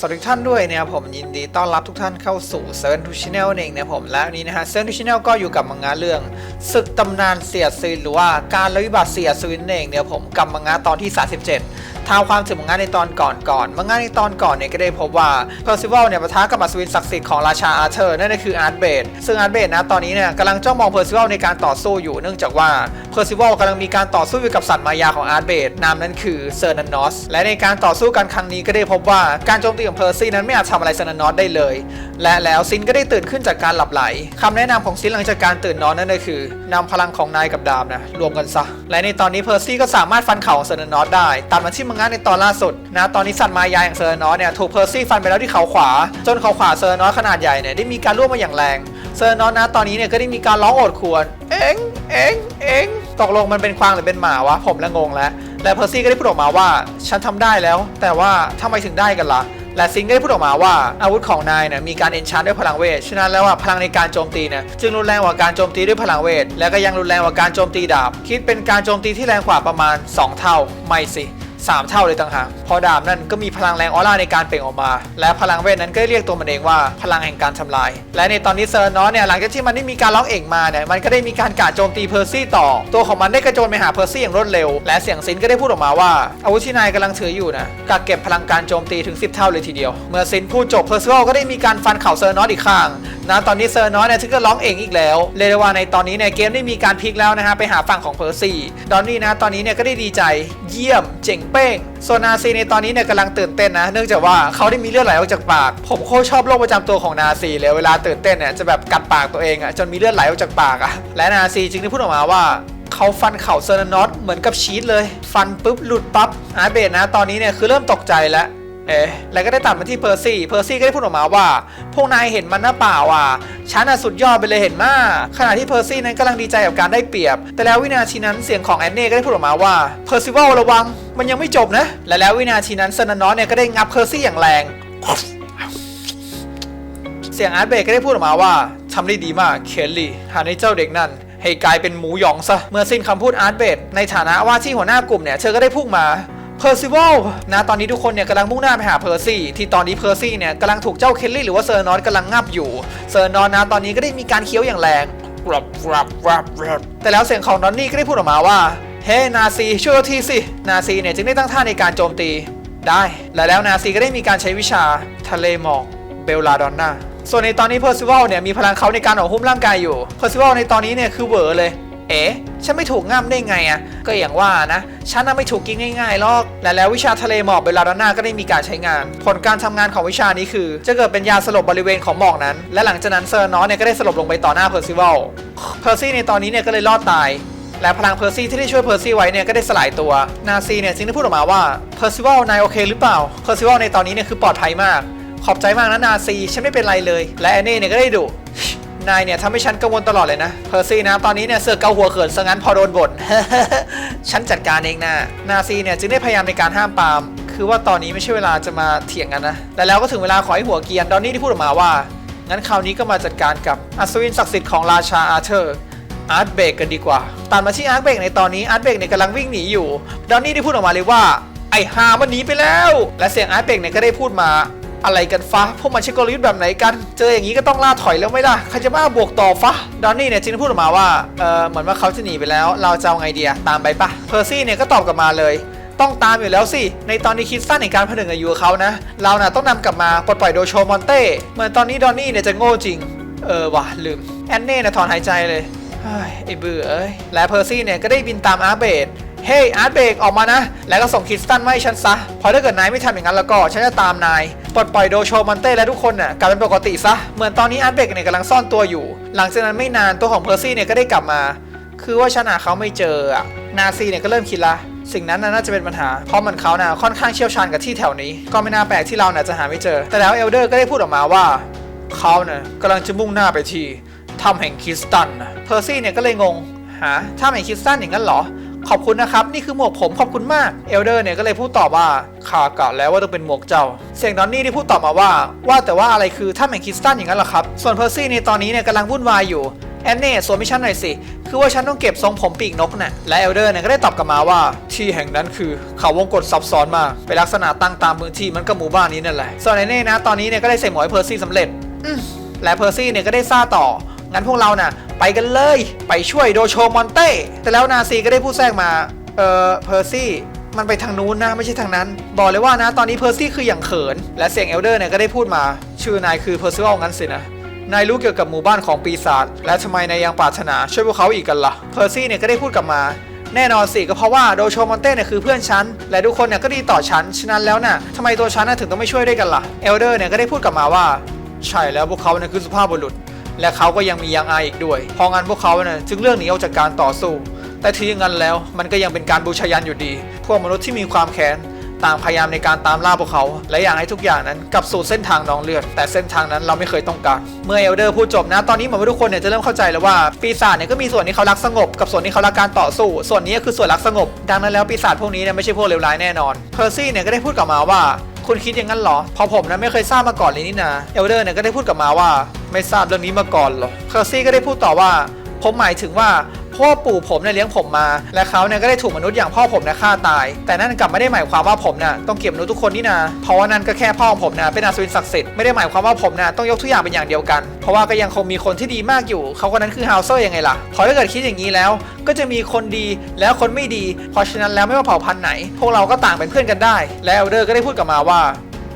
สวัสดีทุกท่านด้วยนะครับผมยินดีต้อนรับทุกท่านเข้าสู่เซิร์นทูชแนลเองนะผมและวันนี้นะฮะเซิร์นทูชแนลก็อยู่กับมังงะเรื่องศึกตำนานเสียซินหรือว่าการระวิบัติเสียซินเองเนี่ยผมกับมังงะตอนที่ 37 ท้าวความถึงมังงะในตอนก่อนก่อนมังงะในตอนก่อนเนี่ยก็ได้พบว่าเพอร์ซิวัลเนี่ยปะทะกับอัศวินศักดิ์สิทธิ์ของราชาอาร์เธอร์นั่นก็คืออาร์ตเบดซึ่งอาร์ตเบดนะตอนนี้เนี่ยกำลังจ้องมองเพอร์ซิวัลในการต่อสู้อยู่เนื่องจากว่าเพอร์ซิวัลกำลังมีการต่อสู้อยู่กับสัตว์มายาของอาร์ตเบดนามนั้นคือเซอร์นันนอสและในการต่อสู้กันครั้งนี้ก็ได้พบว่าการโจมตีของเพอร์ซี่นั้นไม่อาจทำอะไรเซอร์นันนอสได้เลย และแล้วซินก็ได้ตื่นขึ้นจากการหลับไหลคำแนะนำของซินหลังจากการตื่นนอนนั่นก็คือนำพลังของนายกับดาบนะรวมกันซะและในตอนนี้เพอร์ซี่ก็สามารถฟันเข่าของเซอร์นันนอสได้ตัดมาที่มังงะในตอนล่าสุดนะตอนนี้สัตว์มายาอย่างเซอร์นอสเนี่ยถูกเพอร์ซี่ฟันไปแล้วที่เขาขวา จนเขาขวาเซอร์นอสขนาดใหญ่เนี่ยได้มีการร่วมมาอย่างแรงเซอร์นอสนะตอนนี้เนี่ยก็ได้มีการร้องโอดครวญเอ็งเอ็งเอ็งตกลงมันเป็นควางหรือเป็นหมาวะผมละงงแล้วและเพอร์ซี่ก็ได้พูดออกมาว่าฉันทำได้แล้ว แต่ว่าทำไมถึงได้กันล่ะและซิงก็ได้พูดออกมาว่าอาวุธของนายเนี่ยมีการเอนชานด้วยพลังเวท ฉะนั้นแล้วอะพลังในการโจมตีเนี่ยจึงรุนแรงกว่าการโจมตีด้วยพลังเวท และก็ยังรุนแรงกว่าการโจมตีดาบ คิดเป็นการโจมตีที่แรงกว่าประมาณ 2 เท่า ไม่สิ 3 เท่าเลยต่างหากพอดาบนั่นก็มีพลังแรงออร่าในการเปล่งออกมา และพลังเวทนั้นก็เรียกตัวมันเองว่าพลังแห่งการทำลาย และในตอนนี้เซอร์นอสเนี่ยหลังจากที่มันได้มีการร้องเอ่งมาเนี่ยมันก็ได้มีการกาดโจมตีเพอร์ซี่ต่อ ตัวของมันได้กระโจนไปหาเพอร์ซี่อย่างรวดเร็ว และเสียงซินก็ได้พูดออกมาว่าอาวุธที่นายกำลังถืออยู่นะกักเก็บพลังการโจมตีถึง 10 เท่าเลยทีเดียว เมื่อซินพูดจบเพอร์ซิวลก็ได้มีการฟันเข่าเซอร์นอสอีกข้างนะตอนนี้เซอร์นอสเนี่ยถึงก็ร้องเองอีกแล้วเรียกได้ว่าในตอนนี้เนี่ยเกมได้มีการพลิกแล้วนะฮะไปหาฝั่งของเพอร์ซี่ดอนนี่นะตอนนี้เนี่ยก็ได้ดีใจเยี่ยมเจ๋งเป้งส่วนนาซีในตอนนี้เนี่ยกำลังตื่นเต้นนะ เนื่องจากว่าเขาได้มีเลือดไหลออกจากปาก ผมโคตรชอบโรคประจำตัวของนาซีเลยเวลาตื่นเต้นเนี่ยจะแบบกัดปากตัวเองอะจนมีเลือดไหลออกจากปากอะและนาซีจึงได้พูดออกมาว่าเขาฟันเข่าเซอร์นานอตเหมือนกับชีสเลย ฟันปุ๊บหลุดปั๊บอาเบดนะ ตอนนี้เนี่ยคือเริ่มตกใจแล้ว เอ๊ะแล้วก็ได้ตัดมาที่เพอร์ซี่ เพอร์ซี่ก็ได้พูดออกมาว่า พวกนายเห็นมันหน้าเปล่าอะ ฉันน่ะสุดยอดไปเลยเห็นมาขณะที่เพอร์ซี่นั้นกำลังดีใจกับการได้เปรียบ แต่แล้ววินาทีนั้นเสียงของแอนเน่ก็ได้พูดออกมาว่า เพอร์ซิวัลระวัง มันยังไม่จบนะ และแล้ววินาทีนั้นเซนนอสเนี่ยก็ได้งับเพอร์ซี่อย่างแรง เสียงอาร์ตเบรกก็ได้พูดออกมาว่าทำได้ดีมาก เคลลี่ หาในเจ้าเด็กนั่นให้กลายเป็นหมูหยองซะ เมื่อสิ้นคำพูดอาร์ตเบรในฐานะว่าที่หัวหน้ากลุ่มเนี่ย เธอก็ได้พุ่งมา เพอร์ซิวัลนะตอนนี้ทุกคนเนี่ยกำลังมุ่งหน้าไปหาเพอร์ซี่ที่ตอนนี้เพอร์ซี่เนี่ยกำลังถูกเจ้าเคลลี่หรือว่าเซอร์นอตกำลังงับอยู่เซอร์นอตนะตอนนี้ก็ได้มีการเคี้ยวอย่างแรงกรับกรับกรับกรับแต่แล้วเสียงของดอนนี่ก็ได้พูดออกมาว่าเฮ้นาซีช่วยเราทีสินาซีเนี่ยจึงได้ตั้งท่าในการโจมตีได้และแล้วนาซีก็ได้มีการใช้วิชาทะเลหมอกเบลลาดอนนาส่วนในตอนนี้เพอร์ซิวัลเนี่ยมีพลังเขาในการออกหุ้มร่างกายอยู่เพอร์ซิวัลในตอนนี้เนี่ยคือเหวอเลย เอ๊ะ ฉันไม่ถูกง่ำได้ไงอะ่ะก็อย่างว่านะฉันน่ะไม่ถูกกินง่ายๆหรอกและแล้ววิชาทะเลหมอกเบลาดอนนาก็ได้มีการใช้งาน ผลการทำงานของวิชานี้คือ จะเกิดเป็นยาสลบบริเวณของหมอกนั้น และหลังจากนั้นเซอร์นอสเนี่ยก็ได้สลบลงไปต่อหน้าเพอร์ซิวัลเพอร์ซี่ในตอนนี้เนี่ยก็เลยรอดตายและพลังเพอร์ซี่ที่ได้ช่วยเพอร์ซี่ไว้เนี่ยก็ได้สลายตัว นาซีเนี่ยจึงได้พูดออกมาว่าเพอร์ซิวัลนายโอเคหรือเปล่าเพอร์ซิวัลในตอนนี้เนี่ยคือปลอดภัยมาก ขอบใจมากนะนาซีฉันไม่เป็นไรเลย และแอนนี่เนี่ยก็ได้ดุ นายเนี่ยทำให้ฉันกังวลตลอดเลยนะ เพอร์ซี่นะตอนนี้เนี่ยเสือกเกาหัวเขินซะงั้นพอโดนบ่นฉันจัดการเองนะนาซีเนี่ยจึงได้พยายามในการห้ามปาม คือว่าตอนนี้ไม่ใช่เวลาจะมาเถียงกันนะแต่แล้วก็ถึงเวลาขอให้หัวเกียนดอนนี่ที่พูดออกมาว่างั้นคราวนี้ก็มาจัดการกับอัศวินศักดิ์สิทธิ์ของราชาอาเธอร์อาร์ตเบกกันดีกว่าตัดมาที่อาร์ตเบกในตอนนี้อาร์ตเบกเนี่ยกำลังวิ่งหนีอยู่ดอนนี่ได้พูดออกมาเลยว่าไอ้ฮามันหนีไปแล้ว และเสียงอาร์ตเบกเนี่ยก็ได้พูดมา อะไรกันฟ้าพวกมันใช้กลยุทธ์แบบไหนกัน เจออย่างนี้ก็ต้องล่าถอยแล้วไม่ล่ะใครจะมาบวกต่อฟ้าดอนนี่เนี่ยจึงพูดออกมาว่าเออเหมือนว่าเขาจะหนีไปแล้ว เราจะเอาไงดีอะตามไปปะเพอร์ซี่เนี่ยก็ตอบกลับมาเลย ต้องตามอยู่แล้วสิ ในตอนนี้คิดสั้นในการผนึกอายุเขานะ เราน่ะต้องนำกลับมาปลดปล่อยโดโชมอนเต้เหมือนตอนนี้ดอนนี่เนี่ยจะโง่จริง เออว่ะลืมแอนเน่นะถอนหายใจเลยไอ้เบื่อเอ้ยและเพอร์ซี่เนี่ยก็ได้บินตามอาร์เบดเฮ้ยอาร์ตเบรกออกมานะ แล้วก็ส่งคิสตันมาให้ฉันซะเพราะถ้าเกิดนายไม่ทำอย่างนั้นแล้วก็ ฉันจะตามนาย ปลดปล่อยโดโชมันเต้และทุกคนน่ะกลับเป็นปกติซะ เหมือนตอนนี้อาร์ตเบกเนี่ยกำลังซ่อนตัวอยู่ หลังจากนั้นไม่นานตัวของเพอร์ซี่เนี่ยก็ได้กลับมา คือว่าฉันหาเขาไม่เจออะนาซีเนี่ยก็เริ่มคิดละสิ่งนั้นน่าจะเป็นปัญหา เพราะมันเขาน่ะค่อนข้างเชี่ยวชาญกับที่แถวนี้ ก็ไม่น่าแปลกที่เราน่ะจะหาไม่เจอ แต่แล้วเอลเดอร์ก็ได้พูดออกมาว่าเขาเนี่ยกำลังจะมุ่งหน้าไปที่ถ้ำแห่งคิสตัน เพอร์ซี่เนี่ยก็เลยงง หาถ้ำแห่งคิสตันอย่างนั้นเหรอ ขอบคุณนะครับ นี่คือหมวกผมขอบคุณมากเอลเดอร์เนี่ยก็เลยพูดตอบว่าข้ากะแล้วว่าต้องเป็นหมวกเจ้า เสียงดอนนี่ที่พูดตอบมาว่า ว่าแต่ว่าอะไรคือถ้ำแห่งคิสตันอย่างนั้นเหรอครับ ส่วนเพอร์ซี่ในตอนนี้เนี่ยกำลังวุ่นวายอยู่แอนเน่สวนมิชชั่นหน่อยสิ คือว่าฉันต้องเก็บทรงผมปีกนกน่ะ และเอลเดอร์เนี่ยก็ได้ตอบกลับมาว่า ที่แห่งนั้นคือเขาวงกฏซับซ้อนมาก เป็นลักษณะตั้งตามพื้นที่มันกับหมู่บ้านนี้นั่นแหละ ส่วนแอนเน่นะตอนนี้เนี่ยก็ได้ใส่หมวกเพอร์ซี่สำเร็จและเพอร์ซี่เนี่ยก็ได้ซ่าต่อ งั้นพวกเราน่ะ ไปกันเลยไปช่วยโดโชมอนเต้แต่แล้วนาซีก็ได้พูดแทรกมา เออเพอร์ซี่มันไปทางนู้นนะไม่ใช่ทางนั้น บอกเลยว่านะตอนนี้เพอร์ซี่คืออย่างเขิน และเสียงเอลเดอร์เนี่ยก็ได้พูดมา ชื่อนายคือเพอร์ซิวัลงั้นสินะนายรู้เกี่ยวกับหมู่บ้านของปีศาจและทำไมนายยังปรารถนาช่วยพวกเขาอีกกันละ่ะเพอร์ซี่เนี่ยก็ได้พูดกลับมา แน่นอนสิก็เพราะว่าโดโชมอนเต้เนี่ยคือเพื่อนฉัน และทุกคนเนี่ยก็ดีต่อฉันฉะนั้นแล้วน่ะทำไมตัวฉันน่ะถึงต้องไม่ช่วยด้วยกันล่ะเอลเดอร์เนี่ยก็ได้พูดกลับมาว่า ใช่แล้วพวกเขาเนี่ยคือสุภาพบุรุษ และเขาก็ยังมียังอายอีกด้วยพราะงั้นพวกเขาเนี่ยจึงเลื่อกหนีออกจากการต่อสู้ แต่ที่งั้นแล้วมันก็ยังเป็นการบูชายันอยู่ดี พวกมนุษย์ที่มีความแค้นต่างพยายามในการตามล่าพวกเขา และอยากให้ทุกอย่างนั้นกลับสู่เส้นทางนองเลือด แต่เส้นทางนั้นเราไม่เคยต้องการ เมื่อเอลเดอร์พูดจบนะ ตอนนี้เหมือนว่าทุกคนเนี่ยจะเริ่มเข้าใจแล้วว่าปีศาจเนี่ยก็มีส่วนที่เขารักสงบ กับส่วนที่เขารักการต่อสู้ ส่วนนี้คือส่วนรักสงบ ดังนั้นแล้วปีศาจพวกนี้เนี่ยไม่ใช่พวกเลวร้ายแน่นอน เพอร์ซี่เนี่ยก็ได้พูดกลับมาว่า คุณคิดอย่างนั้นเหรอ พอผมนะไม่เคยทราบมาก่อนเลยนี่นะเอลเดอร์เนี่ยก็ได้พูดกลับมาว่า ไม่ทราบเรื่องนี้มาก่อนหรอเคอร์ซี่ก็ได้พูดต่อว่า ผมหมายถึงว่า พ่อปู่ผมเนี่ยเลี้ยงผมมา และเขาเนี่ยก็ได้ถูกมนุษย์อย่างพ่อผมเนี่ยฆ่าตาย แต่นั่นกลับไม่ได้หมายความว่าผมเนี่ยต้องเก็บมนุษย์ทุกคนนี่นาเพราะว่านั่นก็แค่พ่อของผมนะเป็นอาสวินศักดิ์สิทธิ์ไม่ได้หมายความว่าผมเนี่ยต้องยกทุกอย่างเป็นอย่างเดียวกัน เพราะว่าก็ยังคงมีคนที่ดีมากอยู่เขาคนนั้นคือฮาวเซอร์ยังไงล่ะพราะถ้าเกิดคิดอย่างนี้แล้ว ก็จะมีคนดีแล้วคนไม่ดี เพราะฉะนั้นแล้วไม่ว่าเผ่าพันธุ์ไหน พวกเราก็ต่างเป็นเพื่อนกันได้ และเอลเดอร์ก็ได้พูดกลับมาว่า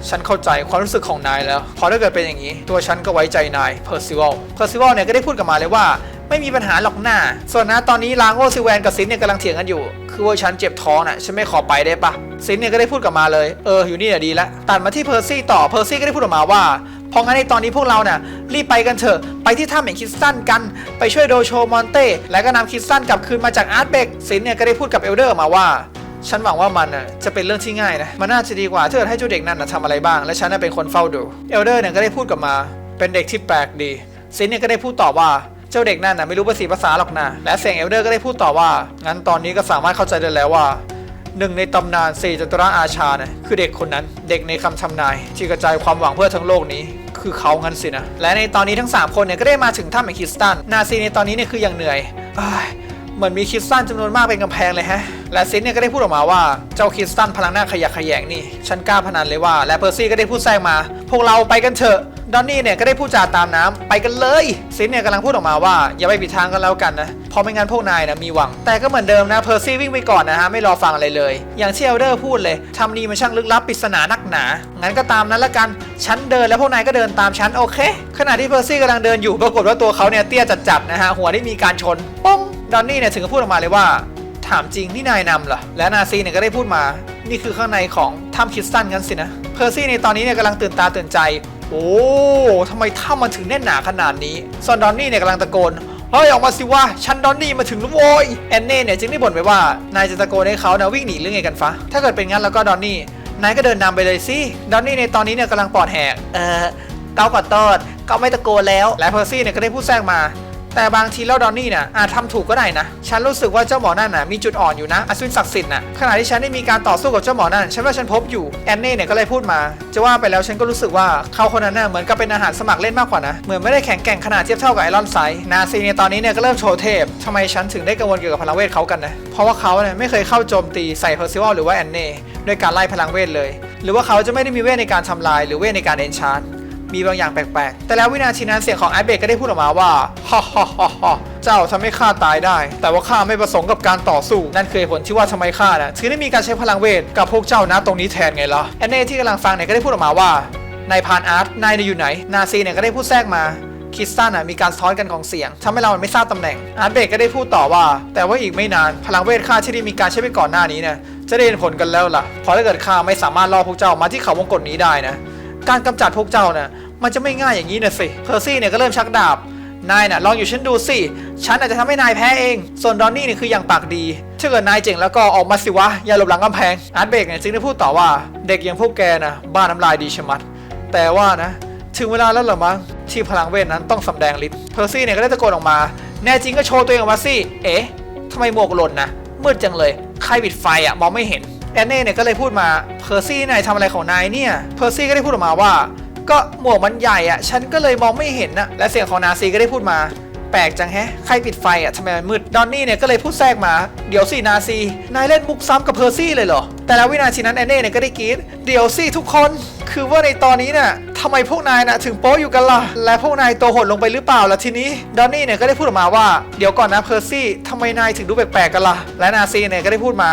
ฉันเข้าใจความรู้สึกของนายแล้ว พอถ้าเกิดเป็นอย่างนี้ ตัวฉันก็ไว้ใจนายเพอร์ซิวัลเพอร์ซิวัลเนี่ยก็ได้พูดกลับมาเลยว่า ไม่มีปัญหาหรอกหน้า ส่วนนะตอนนี้ลางโอซิแวนกับซินเนี่ยกำลังเถียงกันอยู่ คือว่าฉันเจ็บท้องน่ะฉันไม่ขอไปได้ปะซินเนี่ยก็ได้พูดกลับมาเลย เอออยู่นี่น่ะดีละตัดมาที่เพอร์ซี่ต่อเพอร์ซี่ก็ได้พูดออกมาว่าเพราะงั้นในตอนนี้พวกเราน่ะรีบไปกันเถอะ ไปที่ถ้ำแห่งคิสตันกัน ไปช่วยโดโชมอนเต้ และก็นำคิสตันกลับคืนมาจากอาร์ตเบกซินเนี่ยก็ได้พูดกับเอลเดอร์มาว่า ฉันหวังว่ามันน่ะจะเป็นเรื่องที่ง่ายนะ มันน่าจะดีกว่าถ้าเกิดให้เจ้าเด็กนั่นนะทำอะไรบ้าง และฉันน่ะเป็นคนเฝ้าดู เอลเดอร์เนี่ยก็ได้พูดกลับมา เป็นเด็กที่แปลกดีซินเนี่ยก็ได้พูดต่อว่า เจ้าเด็กนั่นน่ะไม่รู้ภาษีภาษาหรอกนะและเสียงเอลเดอร์ก็ได้พูดต่อว่า งั้นตอนนี้ก็สามารถเข้าใจได้แล้วว่าหนึ่งในตำนานสี่จัตุราอาชานะคือเด็กคนนั้นเด็กในคำทำนาย ที่กระจายความหวังเพื่อทั้งโลกนี้ คือเขางั้นสินะ และในตอนนี้ทั้ง 3 คนเนี่ยก็ได้มาถึงถ้ำแห่งคิสตันนาซีในตอนนี้เนี่ยคืออย่างเหนื่อยเหมือนมีคิสตันจำนวนมากเป็นกำแพงเลยฮะ และซินเนี่ยก็ได้พูดออกมาว่าเจ้าคิสตันพลังหน้าขยะขยงนี่ฉันกล้าพนันเลยว่า และเพอร์ซี่ก็ได้พูดแทรกมา พวกเราไปกันเถอะ ดอนนี่เนี่ยก็ได้พูดจาตามน้ำไปกันเลยซินเนี่ยกำลังพูดออกมาว่าอย่าไปผิดทางกันแล้วกันนะเพราะไม่งั้นพวกนายนะมีหวัง แต่ก็เหมือนเดิมนะเพอร์ซี่วิ่งไปก่อนนะฮะไม่รอฟังอะไรเลย อย่างที่เอลเดอร์พูดเลยทำนี่มันช่างลึกลับปริศนานักหนางั้นก็ตามนั้นละกันฉันเดินแล้วพวกนายก็เดินตามฉันโอเค ขณะที่เพอร์ซี่กำลังเดินอยู่ปรากฏว่าตัวเขาเนี่ยเตี้ยจัดๆนะฮะหัวได้มีการชนป้องดอนนี่เนี่ยถึงกับพูดออกมาเลยว่าถามจริงนี่นายนำเหรอและนาซีเนี่ยก็ได้พูดมา นี่คือข้างในของถ้ำคิสตันกันสินะเพอร์ซี่ในตอนนี้เนี่ยกำลังตื่นตาตื่นใจ โอ้ทำไมถ้ำมันถึงแน่นหนาขนาดนี้ซอนดอนนี่เนี่ยกำลังตะโกนเฮ้ยออกมาสิว่าชันดอนนี่มาถึงแล้วโว้ยแอนเน่เนี่ยจึงได้บ่นไปว่านายจะตะโกนให้เขานะวิ่งหนีหรือไงกันฟะถ้าเกิดเป็นงั้นแล้วก็ดอนนี่นายก็เดินนำไปเลยสิดอนนี่ในตอนนี้เนี่ยกำลังปอดแหกเออเกาขอโทษเกาไม่ตะโกนแล้วและเพอร์ซี่เนี่ยก็ได้พูดแทรกมา แต่บางทีแล้วดอนนี่น่ะอาจทำถูกก็ได้นะ ฉันรู้สึกว่าเจ้าหมอนั่นน่ะมีจุดอ่อนอยู่นะอสูรศักดิ์สิทธิ์น่ะขณะที่ฉันได้มีการต่อสู้กับเจ้าหมอนั่นฉันว่าฉันพบอยู่แอนเน่เนี่ยก็เลยพูดมา จะว่าไปแล้วฉันก็รู้สึกว่าเขาคนนั้นน่ะเหมือนกับเป็นอาหารสมัครเล่นมากกว่านะเหมือนไม่ได้แข็งแกร่งขนาดเทียบเท่ากับไอรอนไซด์นาซีในตอนนี้เนี่ยก็เริ่มโชว์เทพทำไมฉันถึงได้กังวลเกี่ยวกับพลังเวทเขากันนะเพราะว่าเขาเนี่ยไม่เคยเข้าโจมตีใส่เพอร์ซิวัลหรือว่าแอนเน่ด้วยการไล่พลังเวทเลย หรือว่าเขาจะไม่ได้มีเวทในการทำลายหรือเวทในการเอนชาร์ มีบางอย่างแปลกๆ แต่แล้ววินาทีนั้นเสียงของไอเบกก็ได้พูดออกมาว่าฮ่าฮ่าฮ่าฮ่าเจ้าทำให้ข้าตายได้ แต่ว่าข้าไม่ประสงค์กับการต่อสู้ นั่นคือเหตุผลที่ว่าทำไมข้าน่ะถึงได้มีการใช้พลังเวทกับพวกเจ้านะตรงนี้แทนไงล่ะแอนเน่ที่กำลังฟังเนี่ยก็ได้พูดออกมาว่านายพานอาร์ตนายอยู่ไหน นาซีเนี่ยก็ได้พูดแทรกมาคิสตันอะมีการสะท้อนกันของเสียงทำให้เราไม่ทราบตำแหน่ง อาร์ตเบกก็ได้พูดต่อว่า แต่ว่าอีกไม่นาน พลังเวทข้าที่ได้มีการใช้ไปก่อนหน้านี้เนี่ยจะได้เห็นผลกันแล้วล่ะเพราะถ้าเกิดข้าไม่สามารถล่อพวกเจ้ามาที่เขาวงกตนี้ได้นะ การกำจัดพวกเจ้านี่ย มันจะไม่ง่ายอย่างนี้นะสิเพอร์ซี่เนี่ยก็เริ่มชักดาบนายน่ะลองอยู่ฉันดูสิ ฉันอาจจะทำให้นายแพ้เอง ส่วนดอนนี่เนี่ยคืออย่างปากดีถ้าเกิดนายเจ๋งแล้วก็ออกมาสิวะ อย่าหลบหลังกำแพง อาร์ตเบกเนี่ยจึงได้พูดต่อว่า เด็กอย่างพวกแกนะบ้าน้ำลายดีชะมัด แต่ว่านะ ถึงเวลาแล้วหรอมั้งที่พลังเวทนั้นต้องสำแดงฤทธิ์เพอร์ซี่เนี่ยก็ได้ตะโกนออกมา แน่จริงก็โชว์ตัวเองออกมาสิ เอ๊ะทำไมหมวกหล่นนะมืดจังเลย ใครปิดไฟอะมองไม่เห็นแอนเน่เนี่ยก็เลยพูดมาเพอร์ซี่นายทำอะไรของนายเนี่ยเพอร์ซี่ก็ได้พูดออกมาว่า ก็หมวกมันใหญ่อะฉันก็เลยมองไม่เห็นนะและเสียงของนาซีก็ได้พูดมา แปลกจังแฮะ ใครปิดไฟอะทำไมมันมืด ดอนนี่เนี่ยก็เลยพูดแทรกมา เดี๋ยวสินาซี นายเล่นมุกซ้ำกับเพอร์ซี่เลยเหรอ แต่แล้ววินาทีนั้นแอนเน่เนี่ยก็ได้กรี๊ดเดี๋ยวสิทุกคน คือว่าในตอนนี้เนี่ยทำไมพวกนายน่ะถึงโป๊อยู่กันล่ะ และพวกนายตัวหดลงไปหรือเปล่าล่ะทีนี้ ดอนนี่เนี่ยก็ได้พูดออกมาว่า เดี๋ยวก่อนนะเพอร์ซี่ทำไมนายถึงดูแปลกๆกันล่ะ และนาซีเนี่ยก็ได้พูดมา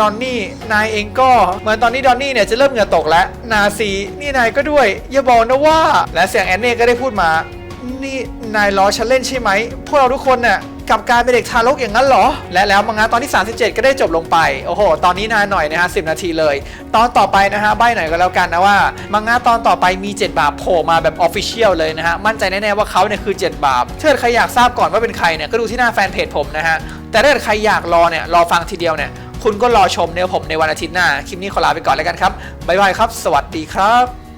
ดอนนี่ นายเองก็ เหมือนตอนนี้ดอนนี่เนี่ยจะเริ่มเหงื่อตกแล้ว นาซีนี่นายก็ด้วย อย่าบอกนะว่า และเสียงแอนเน่ก็ได้พูดมา นี่นายล้อฉันเล่นใช่ไหม พวกเราทุกคนน่ะกลับกลายเป็นเด็กทารกอย่างนั้นเหรอ และแล้วมังงะตอนที่ 37 ก็ได้จบลงไป โอ้โห ตอนนี้นานหน่อยนะฮะ10นาทีเลย ตอนต่อไปนะฮะ ใบหน่อยก็แล้วกันนะว่า มังงะตอนต่อไปมี 7 บาปโผล่มาแบบออฟฟิเชียลเลยนะฮะ มั่นใจแน่ๆว่าเขาเนี่ยคือ 7 บาปถ้าเกิดใครอยากทราบก่อนว่าเป็นใครเนี่ย ก็ดูที่หน้าแฟนเพจผมนะฮะ แต่ถ้าเกิดใครอยากรอเนี่ย รอฟังทีเดียวเนี่ย คุณก็รอชมเนื้อผมในวันอาทิตย์หน้า คลิปนี้ขอลาไปก่อนแล้วกันครับ บ๊ายบายครับ สวัสดีครับ